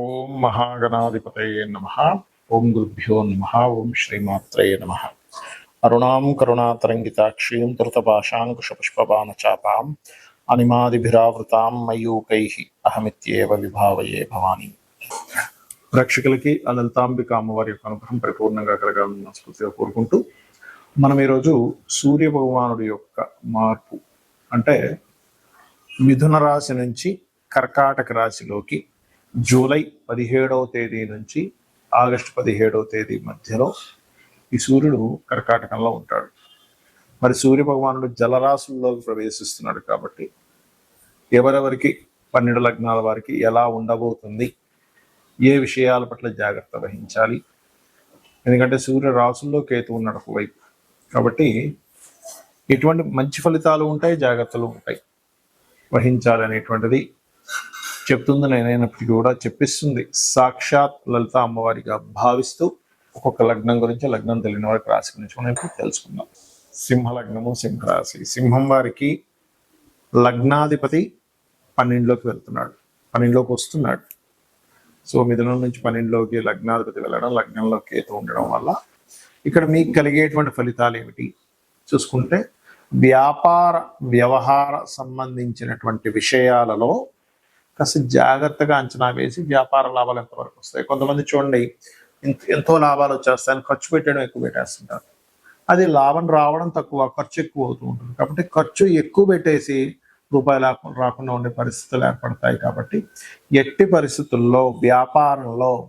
ఓం మహాగణాధిపతయే నమ. ఓం గురుభ్యో నమ. ఓం శ్రీమాత్రయే నమ. అరుణాం కరుణాతరంగితాక్షీం ధృతపాశాంకుశపుష్పబాణచాపాం అనిమాదిభిరావృతాం మయూకై అహమిత్యేవ విభావయే భవాని. ప్రేక్షకులకి ఆ లలితాంబిక అమ్మవారి యొక్క అనుగ్రహం పరిపూర్ణంగా కలగాలని మనస్ఫూర్తిగా కోరుకుంటూ మనం ఈరోజు సూర్య భగవానుడి యొక్క మార్పు అంటే మిథున రాశి నుంచి కర్కాటక రాశిలోకి జూలై పదిహేడవ తేదీ నుంచి ఆగస్టు పదిహేడవ తేదీ మధ్యలో ఈ సూర్యుడు కర్కాటకంలో ఉంటాడు. మరి సూర్య భగవానుడు జలరాశుల్లోకి ప్రవేశిస్తున్నాడు కాబట్టి ఎవరెవరికి పన్నెండు లగ్నాల వారికి ఎలా ఉండబోతుంది ఏ విషయాల పట్ల జాగ్రత్త వహించాలి? ఎందుకంటే సూర్య రాసుల్లో కేతు ఉన్నాడు ఒకవైపు. కాబట్టి ఎటువంటి మంచి ఫలితాలు ఉంటాయి జాగ్రత్తలు ఉంటాయి. వహించాలి అనేటువంటిది చెప్తుంది నేనైనప్పటికీ కూడా చెప్పిస్తుంది. సాక్షాత్ లలిత అమ్మవారిగా భావిస్తూ ఒక్కొక్క లగ్నం గురించి లగ్నం తెలియని వారికి రాశి గురించి మనం ఇప్పుడు తెలుసుకుందాం. సింహ లగ్నము సింహరాశి. సింహం వారికి లగ్నాధిపతి పన్నెండులోకి వెళ్తున్నాడు. పన్నెండులోకి వస్తున్నాడు. సో మిథునం నుంచి పన్నెండులోకి లగ్నాధిపతి వెళ్ళడం లగ్నంలో కేతు ఉండడం వల్ల ఇక్కడ మీకు కలిగేటువంటి ఫలితాలు ఏమిటి? చూసుకుంటే వ్యాపార వ్యవహార సంబంధించినటువంటి విషయాలలో కాస్త జాగ్రత్తగా అంచనా వేసి వ్యాపార లాభాలు ఎంతవరకు వస్తాయి? కొంతమంది చూడండి ఇంత- ఎంతో లాభాలు వచ్చేస్తాయని ఖర్చు పెట్టడం ఎక్కువ పెట్టేస్తుంటారు. అది లాభం రావడం తక్కువ ఖర్చు ఎక్కువ అవుతూ ఉంటుంది. కాబట్టి ఖర్చు ఎక్కువ పెట్టేసి రూపాయలు రాకుండా ఉండే పరిస్థితులు ఏర్పడతాయి కాబట్టి ఎట్టి పరిస్థితుల్లో వ్యాపారంలో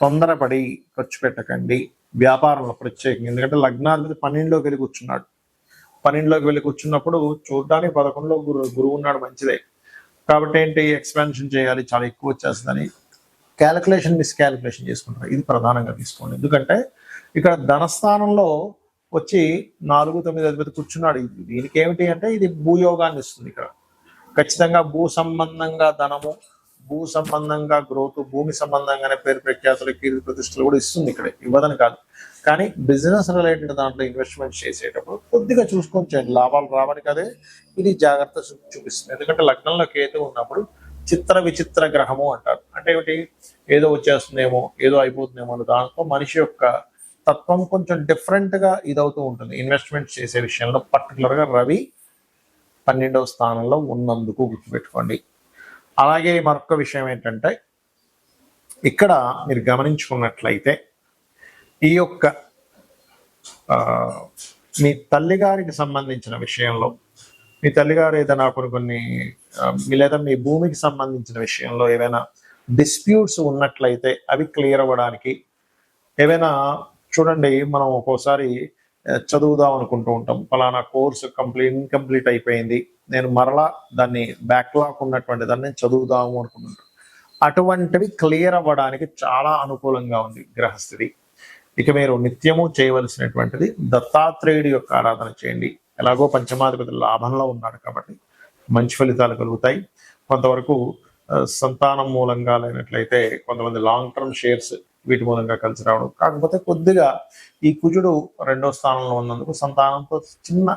తొందరపడి ఖర్చు పెట్టకండి. వ్యాపారంలో ప్రత్యేకంగా ఎందుకంటే లగ్నాధిపతి పన్నెండులోకి వెళ్ళి కూర్చున్నాడు. పన్నెండులోకి వెళ్ళి కూర్చున్నప్పుడు చూడడానికి పదకొండులో గురు గురువు ఉన్నాడు మంచిదే. కాబట్టి ఏంటి? ఎక్స్పాన్షన్ చేయాలి చాలా ఎక్కువ వచ్చేస్తుందని క్యాలిక్యులేషన్ మిస్ క్యాలిక్యులేషన్ చేసుకుంటారు. ఇది ప్రధానంగా తీసుకోండి. ఎందుకంటే ఇక్కడ ధనస్థానంలో వచ్చి నాలుగు తొమ్మిది అధిపతి కూర్చున్నాడు. దీనికి ఏమిటి అంటే ఇది భూయోగాన్ని ఇస్తుంది ఇక్కడ. ఖచ్చితంగా భూ సంబంధంగా ధనము భూ సంబంధంగా గ్రోత్ భూమి సంబంధంగానే పేరు ప్రఖ్యాతులు కీర్తి ప్రతిష్టలు కూడా ఇస్తుంది ఇక్కడ. ఇవ్వదని కాదు. కానీ బిజినెస్ రిలేటెడ్ దాంట్లో ఇన్వెస్ట్మెంట్ చేసేటప్పుడు కొద్దిగా చూసుకొని చేయండి. లాభాలు రావని కదే ఇది జాగ్రత్త చూపిస్తుంది. ఎందుకంటే లగ్నంలో కేతు ఉన్నప్పుడు చిత్ర విచిత్ర గ్రహము అంటారు. అంటే ఏమిటి? ఏదో వచ్చేస్తుందేమో ఏదో అయిపోతుందేమో అన్న దాంతో మనిషి యొక్క తత్వం కొంచెం డిఫరెంట్గా ఇదవుతూ ఉంటుంది. ఇన్వెస్ట్మెంట్ చేసే విషయంలో పర్టికులర్గా రవి పన్నెండవ స్థానంలో ఉన్నందుకు గుర్తుపెట్టుకోండి. అలాగే మరొక విషయం ఏంటంటే ఇక్కడ మీరు గమనించుకున్నట్లయితే ఈ యొక్క మీ తల్లిగారికి సంబంధించిన విషయంలో మీ తల్లిగారు ఏదైనా కొన్ని కొన్ని లేదా మీ భూమికి సంబంధించిన విషయంలో ఏవైనా డిస్ప్యూట్స్ ఉన్నట్లయితే అవి క్లియర్ అవ్వడానికి ఏవైనా చూడండి మనం ఒక్కోసారి చదువుదాం అనుకుంటూ ఉంటాం. ఫలానా కోర్సు కంప్లీట్ ఇన్కంప్లీట్ అయిపోయింది. నేను మరలా దాన్ని బ్యాక్లాక్ ఉన్నటువంటి దాన్ని చదువుదాము అనుకుంటుంటాను అటువంటివి క్లియర్ అవ్వడానికి చాలా అనుకూలంగా ఉంది గ్రహస్థితి. ఇక మీరు నిత్యము చేయవలసినటువంటిది దత్తాత్రేయుడి యొక్క ఆరాధన చేయండి. ఎలాగో పంచమాధిపతి లాభంలో ఉన్నాడు కాబట్టి మంచి ఫలితాలు కలుగుతాయి. కొంతవరకు సంతానం మూలంగా లేనట్లయితే కొంతమంది లాంగ్ టర్మ్ షేర్స్ వీటి మూలంగా కలిసి రావడం. కాకపోతే కొద్దిగా ఈ కుజుడు రెండో స్థానంలో ఉన్నందుకు సంతానంతో చిన్న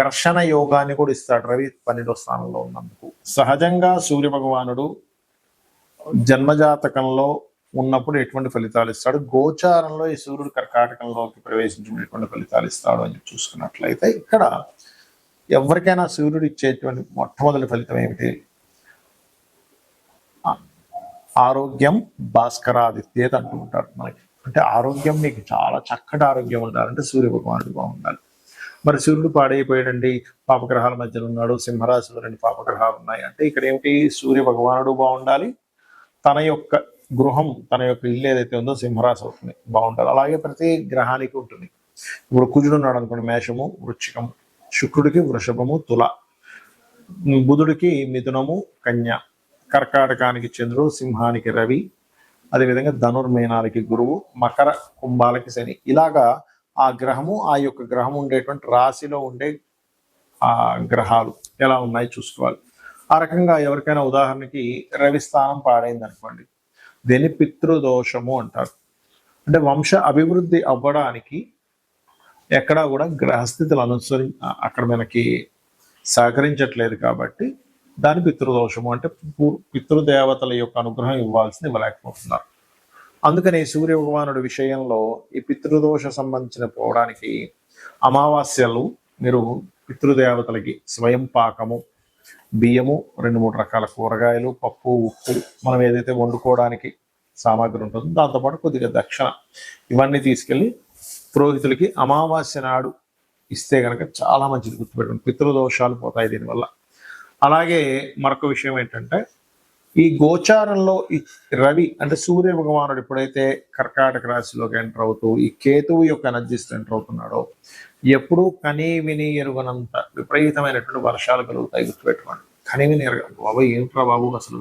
ఘర్షణ యోగాన్ని కూడా ఇస్తాడు రవి పన్నెండో స్థానంలో ఉన్నందుకు. సహజంగా సూర్య భగవానుడు జన్మజాతకంలో ఉన్నప్పుడు ఎటువంటి ఫలితాలు ఇస్తాడు? గోచారంలో ఈ సూర్యుడు కర్కాటకంలోకి ప్రవేశించినప్పుడు ఎటువంటి ఫలితాలు ఇస్తాడు అని చూసుకున్నట్లయితే ఇక్కడ ఎవరికైనా సూర్యుడు ఇచ్చేటువంటి మొట్టమొదటి ఫలితం ఏమిటి? ఆరోగ్యం భాస్కరాదిత్యేది అంటూ ఉంటారు మనకి. అంటే ఆరోగ్యం మీకు చాలా చక్కటి ఆరోగ్యం ఉండాలంటే సూర్య భగవానుడు బాగుండాలి మరి సూర్యుడు పాడైపోయాడండి పాపగ్రహాల మధ్యలో ఉన్నాడు సింహరాశిలో రెండు పాపగ్రహాలు ఉన్నాయి అంటే ఇక్కడ ఏమిటి? సూర్య భగవానుడు బాగుండాలి తన యొక్క గృహం తన యొక్క ఇల్లు ఏదైతే ఉందో సింహరాశి అవుతుంది. బాగుంటుంది. అలాగే ప్రతి గ్రహానికి ఉంటుంది. ఇప్పుడు కుజుడు ఉన్నాడు అనుకోండి మేషము వృచ్చికము శుక్రుడికి వృషభము తుల బుధుడికి మిథునము కన్య కర్కాటకానికి చంద్రుడు సింహానికి రవి అదేవిధంగా ధనుర్మీనాలకి గురువు మకర కుంభాలకి శని. ఇలాగా ఆ గ్రహము ఆ యొక్క గ్రహం ఉండేటువంటి రాశిలో ఉండే ఆ గ్రహాలు ఎలా ఉన్నాయి చూసుకోవాలి. ఆ రకంగా ఎవరికైనా ఉదాహరణకి రవి స్థానం పాడైంది అనుకోండి దీన్ని పితృదోషము అంటారు? అంటే వంశ అభివృద్ధి అవ్వడానికి ఎక్కడా కూడా గ్రహస్థితులు అనుసరి అక్కడ మనకి సహకరించట్లేదు కాబట్టి దాని పితృదోషము అంటే పూ- పితృదేవతల యొక్క అనుగ్రహం ఇవ్వాల్సింది ఇవ్వలేకపోతున్నారు. అందుకని సూర్య భగవానుడి విషయంలో ఈ పితృదోష సంబంధించిన పోవడానికి అమావాస్యలు మీరు పితృదేవతలకి స్వయం పాకము బియ్యము రెండు మూడు రకాల కూరగాయలు పప్పు ఉప్పు మనం ఏదైతే వండుకోవడానికి సామాగ్రి ఉంటుందో దాంతోపాటు కొద్దిగా దక్షిణ ఇవన్నీ తీసుకెళ్ళి పురోహితులకి అమావాస్య నాడు ఇస్తే కనుక చాలా మంచిది గుర్తుపెట్టండి పితృదోషాలు పోతాయి దీనివల్ల. అలాగే మరొక విషయం ఏంటంటే ఈ గోచారంలో ఈ రవి అంటే సూర్య భగవానుడు ఎప్పుడైతే కర్కాటక రాశిలోకి ఎంటర్ అవుతూ ఈ కేతువు యొక్క ఎనర్జీస్ ఎంటర్ అవుతున్నాడో ఎప్పుడూ కనీ విని ఎరుగనంత విపరీతమైనటువంటి వర్షాలు కలుగుతాయి గుర్తుపెట్టుకోండి. కనీ విని ఎరగ బాబు ఏంట్రా బాబు అసలు?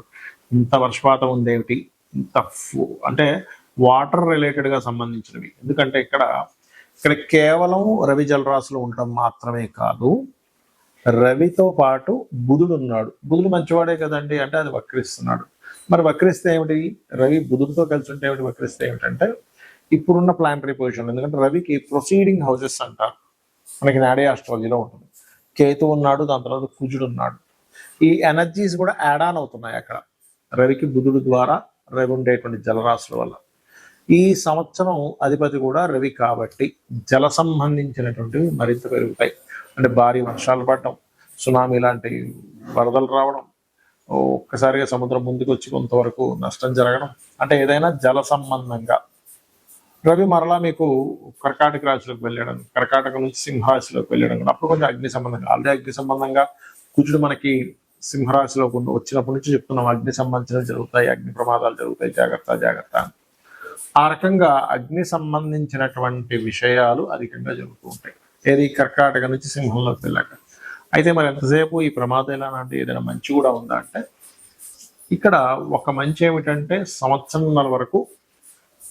ఇంత వర్షపాతం ఉందేమిటి ఇంత అంటే వాటర్ రిలేటెడ్గా సంబంధించినవి. ఎందుకంటే ఇక్కడ ఇక్కడ కేవలం రవి జలరాశులు ఉండటం మాత్రమే కాదు రవితో పాటు బుధుడు ఉన్నాడు. బుధుడు మంచివాడే కదండి అంటే అది వక్రిస్తున్నాడు. మరి వక్రిస్తే ఏమిటి? రవి బుధుడితో కలిసి ఉంటే ఏమిటి? వక్రిస్తే ఏమిటంటే ఇప్పుడున్న ప్లానటరీ పొజిషన్ ఎందుకంటే రవికి ప్రొసీడింగ్ హౌసెస్ అంటారు మనకి నాడే ఆస్ట్రాలజీలో ఉంటుంది. కేతు ఉన్నాడు దాని తర్వాత కుజుడు ఉన్నాడు. ఈ ఎనర్జీస్ కూడా యాడ్ ఆన్ అవుతున్నాయి అక్కడ. రవికి బుధుడు ద్వారా రవి ఉండేటువంటి జలరాశుల వల్ల. ఈ సంవత్సరం అధిపతి కూడా రవి కాబట్టి జల సంబంధించినటువంటివి మరింత పెరుగుతాయి. అంటే భారీ వర్షాలు పడటం సునామీ లాంటి వరదలు రావడం ఒక్కసారిగా సముద్రం ముందుకు వచ్చి కొంతవరకు నష్టం జరగడం అంటే ఏదైనా జల సంబంధంగా. రవి మరలా మీకు కర్కాటక రాశిలోకి వెళ్ళడం కర్కాటక నుంచి సింహరాశిలోకి వెళ్ళడం కూడా అప్పుడు కొంచెం అగ్ని సంబంధంగా ఆల్రెడీ అగ్ని సంబంధంగా కుజుడు మనకి సింహరాశిలో వచ్చినప్పటి నుంచి చెప్తున్నాం అగ్ని సంబంధించినవి జరుగుతాయి అగ్ని ప్రమాదాలు జరుగుతాయి జాగ్రత్త జాగ్రత్త ఆ రకంగా అగ్ని సంబంధించినటువంటి విషయాలు అధికంగా జరుగుతూ ఉంటాయి. ఏది కర్కాటక నుంచి సింహంలోకి వెళ్ళాక. అయితే మరి ఎంతసేపు ఈ ప్రమాదం ఎలా అంటే ఏదైనా మంచి కూడా ఉందా అంటే ఇక్కడ ఒక మంచి ఏమిటంటే సంవత్సరంన్నర వరకు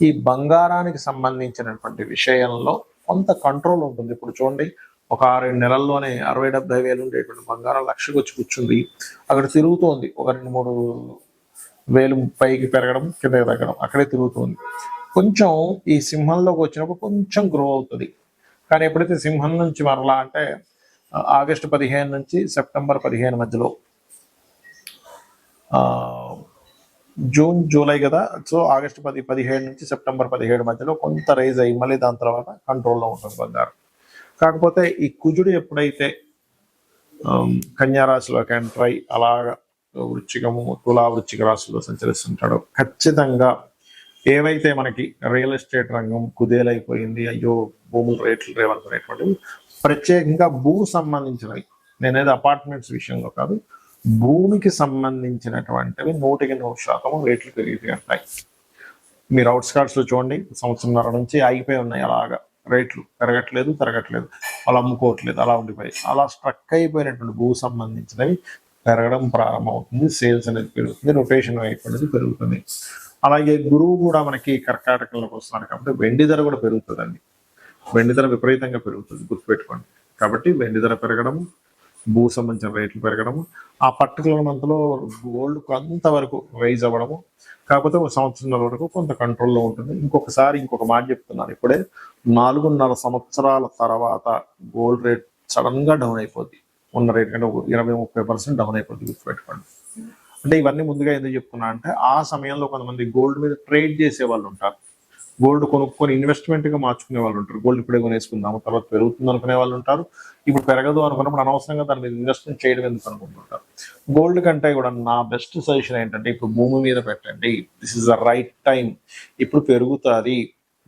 ఈ బంగారానికి సంబంధించినటువంటి విషయంలో కొంత కంట్రోల్ ఉంటుంది. ఇప్పుడు చూడండి ఒక ఆరేడు నెలల్లోనే అరవై డెబ్బై వేలు ఉండేటువంటి బంగారం లక్షకు వచ్చి కూర్చుంది. అక్కడ తిరుగుతోంది. ఒక రెండు మూడు వేలు పైకి పెరగడం కిందకి తగ్గడం అక్కడే తిరుగుతుంది. కొంచెం ఈ సింహంలోకి వచ్చినప్పుడు కొంచెం గ్రో అవుతుంది. కానీ ఎప్పుడైతే సింహం నుంచి మరలా అంటే ఆగస్టు పదిహేను నుంచి సెప్టెంబర్ పదిహేను మధ్యలో జూన్ జూలై కదా సో ఆగస్టు పది పదిహేడు నుంచి సెప్టెంబర్ పదిహేడు మధ్యలో కొంత రైజ్ అయ్యి మళ్ళీ దాని తర్వాత కంట్రోల్లో ఉంటుంది బంగారం. కాకపోతే ఈ కుజుడు ఎప్పుడైతే కన్యారాశిలోకి కన్యా రాశిలోకి ఎంటర్ అయి వృచ్చికము తులా వృచ్చిక రాశిలో సంచరిస్తుంటాడో ఖచ్చితంగా ఏవైతే మనకి రియల్ ఎస్టేట్ రంగం కుదేలైపోయింది అయ్యో భూముల రేట్లు రేవనుకునేటువంటివి ప్రత్యేకంగా భూ సంబంధించినవి నేనేది అపార్ట్మెంట్స్ విషయంలో కాదు భూమికి సంబంధించినటువంటివి నూటికి నూరు శాతం రేట్లు పెరిగిపోతాయి మీరు అవుట్స్కాట్స్లో చూడండి సంవత్సరంన్నర నుంచి ఆగిపోయి ఉన్నాయి అలాగా. రేట్లు పెరగట్లేదు పెరగట్లేదు. అలా అమ్ముకోవట్లేదు అలా ఉండిపోయి అలా స్ట్రక్ అయిపోయినటువంటి భూ సంబంధించినవి పెరగడం ప్రారంభమవుతుంది సేల్స్ అనేది పెరుగుతుంది రొటేషన్ అయిపోయినది పెరుగుతుంది. అలాగే గురువు కూడా మనకి కర్కాటకంలోకి వస్తున్నారు కాబట్టి వెండి ధర కూడా పెరుగుతుందండి. వెండి ధర విపరీతంగా పెరుగుతుంది గుర్తుపెట్టుకోండి. కాబట్టి వెండి ధర పెరగడం భూ సంబంధించిన రేట్లు పెరగడము ఆ పర్టికులర్ మంత్లో గోల్డ్ కొంతవరకు రైజ్ అవ్వడము కాకపోతే ఒక సంవత్సరం వరకు కొంత కంట్రోల్లో ఉంటుంది. ఇంకొకసారి ఇంకొక మాట చెప్తున్నాను ఇప్పుడే. నాలుగున్నర సంవత్సరాల తర్వాత గోల్డ్ రేట్ సడన్గా డౌన్ అయిపోద్ది. ఉన్న రేట్ కంటే ఒక ఇరవై ముప్పై పర్సెంట్ డౌన్ అయిపోద్ది గుర్తుపెట్టుకోండి. అంటే ఇవన్నీ ముందుగా ఎందుకు చెప్తున్నా అంటే ఆ సమయంలో కొంతమంది గోల్డ్ మీద ట్రేడ్ చేసే వాళ్ళు ఉంటారు. గోల్డ్ కొనుక్కొని ఇన్వెస్ట్మెంట్గా మార్చుకునే వాళ్ళు ఉంటారు. గోల్డ్ ఇప్పుడే కొనేసుకుందాము తర్వాత పెరుగుతుంది అనుకునే వాళ్ళు ఉంటారు. ఇప్పుడు పెరగదు అనుకున్నప్పుడు అనవసరంగా దాని మీద ఇన్వెస్ట్మెంట్ చేయడం ఎందుకు అనుకుంటుంటారు? గోల్డ్ కంటే కూడా నా బెస్ట్ సజెషన్ ఏంటంటే ఇప్పుడు భూమి మీద పెట్టండి. This is the right time ఇప్పుడు పెరుగుతుంది.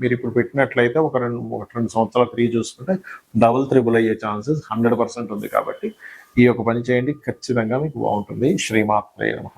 మీరు ఇప్పుడు పెట్టినట్లయితే ఒక రెండు ఒక రెండు సంవత్సరాలు ఫ్రీ చూసుకుంటే డబుల్ త్రిబుల్ అయ్యే ఛాన్సెస్ హండ్రెడ్ పర్సెంట్ ఉంది కాబట్టి ఈ యొక్క పని చేయండి. ఖచ్చితంగా మీకు బాగుంటుంది. శ్రీమాత్రే నమ.